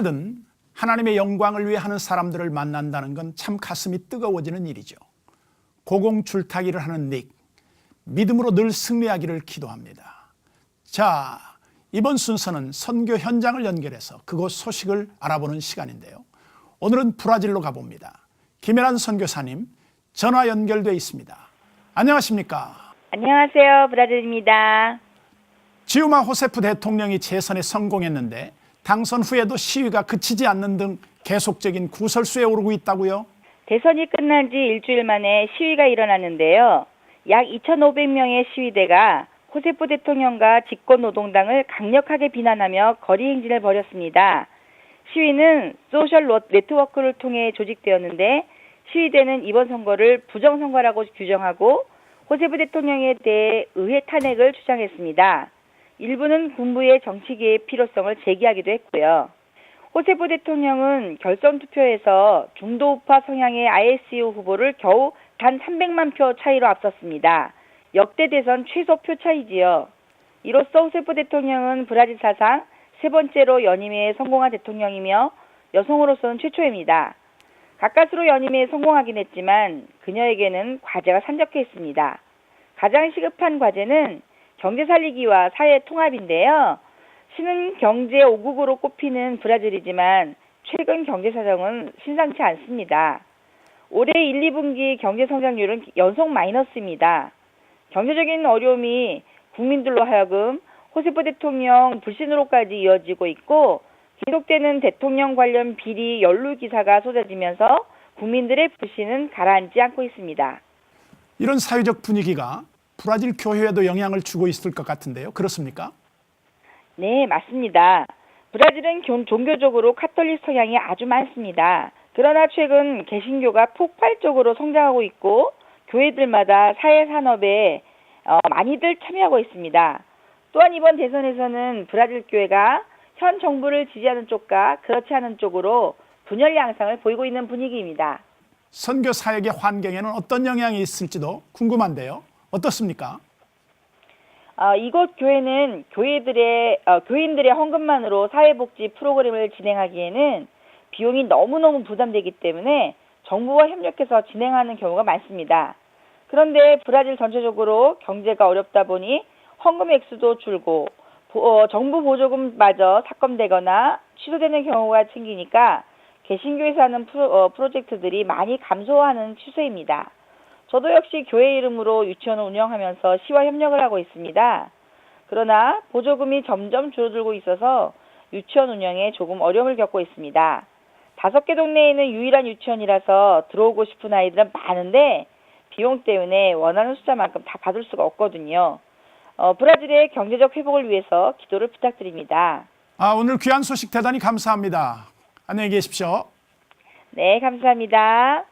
하든 하나님의 영광을 위해 하는 사람들을 만난다는 건 참 가슴이 뜨거워지는 일이죠. 고공줄타기를 하는 닉, 믿음으로 늘 승리하기를 기도합니다. 자, 이번 순서는 선교 현장을 연결해서 그곳 소식을 알아보는 시간인데요. 오늘은 브라질로 가봅니다. 김혜란 선교사님 전화 연결돼 있습니다. 안녕하십니까? 안녕하세요. 브라질입니다. 지우마 호세프 대통령이 재선에 성공했는데 당선 후에도 시위가 그치지 않는 등 계속적인 구설수에 오르고 있다고요? 대선이 끝난 지 일주일 만에 시위가 일어났는데요. 약 2,500명의 시위대가 호세프 대통령과 집권노동당을 강력하게 비난하며 거리 행진을 벌였습니다. 시위는 소셜 로- 네트워크를 통해 조직되었는데 시위대는 이번 선거를 부정선거라고 규정하고 호세프 대통령에 대해 의회 탄핵을 주장했습니다. 일부는 군부의 정치 개입 필요성을 제기하기도 했고요. 호세프 대통령은 결선 투표에서 중도 우파 성향의 ISU 후보를 겨우 단 300만 표 차이로 앞섰습니다. 역대 대선 최소 표 차이지요. 이로써 호세프 대통령은 브라질 사상 세 번째로 연임에 성공한 대통령이며 여성으로서는 최초입니다. 가까스로 연임에 성공하긴 했지만 그녀에게는 과제가 산적해 있습니다. 가장 시급한 과제는 경제 살리기와 사회 통합인데요. 신흥 경제 5국으로 꼽히는 브라질이지만 최근 경제 사정은 심상치 않습니다. 올해 1, 2분기 경제 성장률은 연속 마이너스입니다. 경제적인 어려움이 국민들로 하여금 호세프 대통령 불신으로까지 이어지고 있고 계속되는 대통령 관련 비리 연루 기사가 쏟아지면서 국민들의 불신은 가라앉지 않고 있습니다. 이런 사회적 분위기가 브라질 교회에도 영향을 주고 있을 것 같은데요. 그렇습니까? 네, 맞습니다. 브라질은 교- 종교적으로 카톨릭 성향이 아주 많습니다. 그러나 최근 개신교가 폭발적으로 성장하고 있고 교회들마다 사회 산업에 어, 많이들 참여하고 있습니다. 또한 이번 대선에서는 브라질 교회가 현 정부를 지지하는 쪽과 그렇지 않은 쪽으로 분열 양상을 보이고 있는 분위기입니다. 선교 사역의 환경에는 어떤 영향이 있을지도 궁금한데요. 어떻습니까? 어, 이곳 교회는 교회들의 어, 교인들의 헌금만으로 사회복지 프로그램을 진행하기에는 비용이 너무너무 부담되기 때문에 정부와 협력해서 진행하는 경우가 많습니다. 그런데 브라질 전체적으로 경제가 어렵다 보니 헌금 액수도 줄고 보- 어, 정부 보조금마저 삭감되거나 취소되는 경우가 생기니까 개신교에서 하는 프로, 어, 프로젝트들이 많이 감소하는 추세입니다. 저도 역시 교회 이름으로 유치원을 운영하면서 시와 협력을 하고 있습니다. 그러나 보조금이 점점 줄어들고 있어서 유치원 운영에 조금 어려움을 겪고 있습니다. 다섯 개 동네에 있는 유일한 유치원이라서 들어오고 싶은 아이들은 많은데 비용 때문에 원하는 숫자만큼 다 받을 수가 없거든요. 어, 브라질의 경제적 회복을 위해서 기도를 부탁드립니다. 아, 오늘 귀한 소식 대단히 감사합니다. 안녕히 계십시오. 네, 감사합니다.